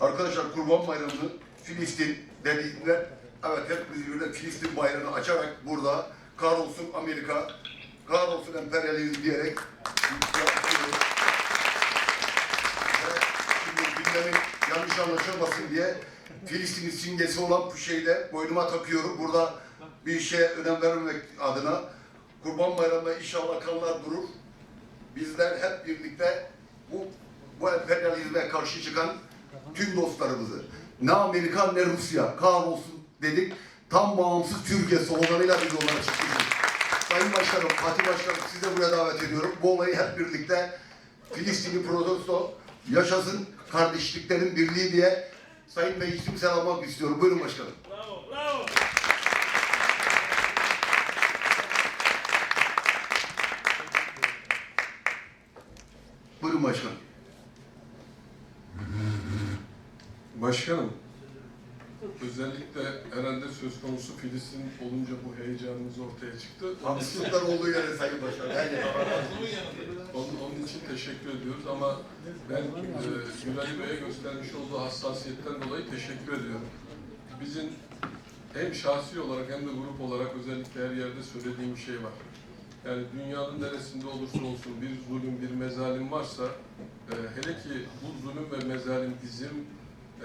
Arkadaşlar Kurban Bayramı'nı Filistin dediğinde evet hepimiz birbirine Filistin bayrağını açarak burada kahrolsun Amerika, kahrolsun emperyalizm diyerek gündemin yanlış anlaşılmasın diye Filistin'in simgesi olan bu şeyi de boynuma takıyorum. Burada bir şeye önem vermemek adına Kurban Bayramı'nda inşallah kanlar durur. Bizler hep birlikte bu bu emperyalizme karşı çıkan tüm dostlarımızı ne Amerika ne Rusya kahrolsun dedik. Tam bağımsız Türkiye sloganıyla biz onlara çıktık. Sayın Başkanım, Fatih Başkanım sizi de buraya davet ediyorum. Bu olayı hep birlikte Filistinli protesto yaşasın kardeşliklerin birliği diye Sayın Meclisimi selamlamak istiyorum. Buyurun başkanım. Bravo, bravo. Buyurun başkanım. Başkanım, özellikle herhalde söz konusu Filistin olunca bu heyecanımız ortaya çıktı. Haksızlıklar olduğu yere Sayın Başkanım. Yani, onun, onun için teşekkür ediyoruz ama ben e, Gülali Bey'e göstermiş olduğu hassasiyetten dolayı teşekkür ediyorum. Bizim hem şahsi olarak hem de grup olarak özellikle her yerde söylediğim bir şey var. Yani dünyanın neresinde olursa olsun bir zulüm, bir mezalim varsa, e, hele ki bu zulüm ve mezalim bizim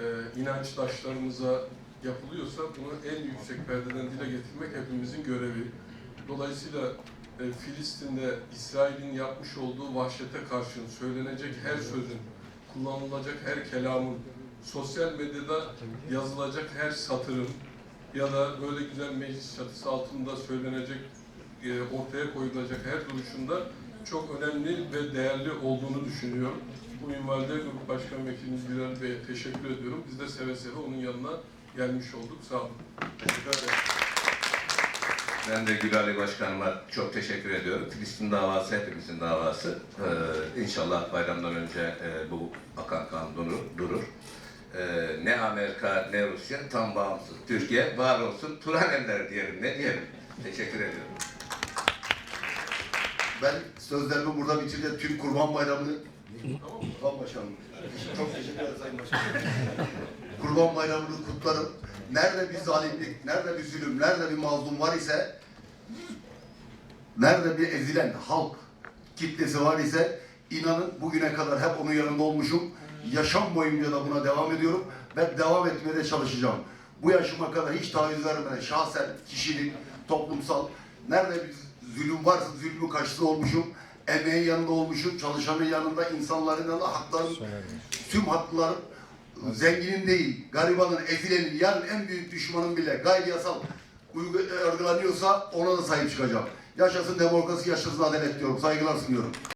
e, inançtaşlarımıza yapılıyorsa bunu en yüksek perdeden dile getirmek hepimizin görevi. Dolayısıyla e, Filistin'de İsrail'in yapmış olduğu vahşete karşın söylenecek her sözün, kullanılacak her kelamın, sosyal medyada yazılacak her satırın ya da böyle güzel meclis çatısı altında söylenecek, e, ortaya koyulacak her duruşunda çok önemli ve değerli olduğunu düşünüyorum. Bu minvalde Başkan Vekilimiz Bilal Bey'e teşekkür ediyorum. Biz de seve seve onun yanına gelmiş olduk. Sağ olun. teşekkür ederim. Ben de Gülali Başkanıma çok teşekkür ediyorum. Filistin davası hepimizin davası. Ee, inşallah bayramdan önce e, bu akan kan durur. durur. Ee, ne Amerika ne Rusya tam bağımsız. Türkiye var olsun. Turan eller diyelim. Ne diyelim? Teşekkür ediyorum. Ben sözlerimi burada bitireceğim. Tüm Kurban Bayramı'nı Kurban Başkanım. Çok teşekkür ederim Sayın Başkanım. Kurban Bayramı'nı kutlarım. Nerede bir zalimlik, nerede bir zulüm, nerede bir mazlum var ise nerede bir ezilen halk kitlesi var ise inanın bugüne kadar hep onun yanında olmuşum. Yaşam boyunca da buna devam ediyorum ve devam etmeye de çalışacağım. Bu yaşıma kadar hiç taviz vermeden şahsen, kişilik, toplumsal nerede bir zulüm varsa zulmü karşısında olmuşum. Emeğin yanında olmuşum, çalışanın yanında, insanların yanında, hakların, tüm hakların zenginin değil, garibanın, ezilenin, yarın en büyük düşmanın bile gayri yasal yargılanıyorsa ona da sahip çıkacağım. Yaşasın demokrasi, yaşasın adalet diyorum. Saygılar sunuyorum.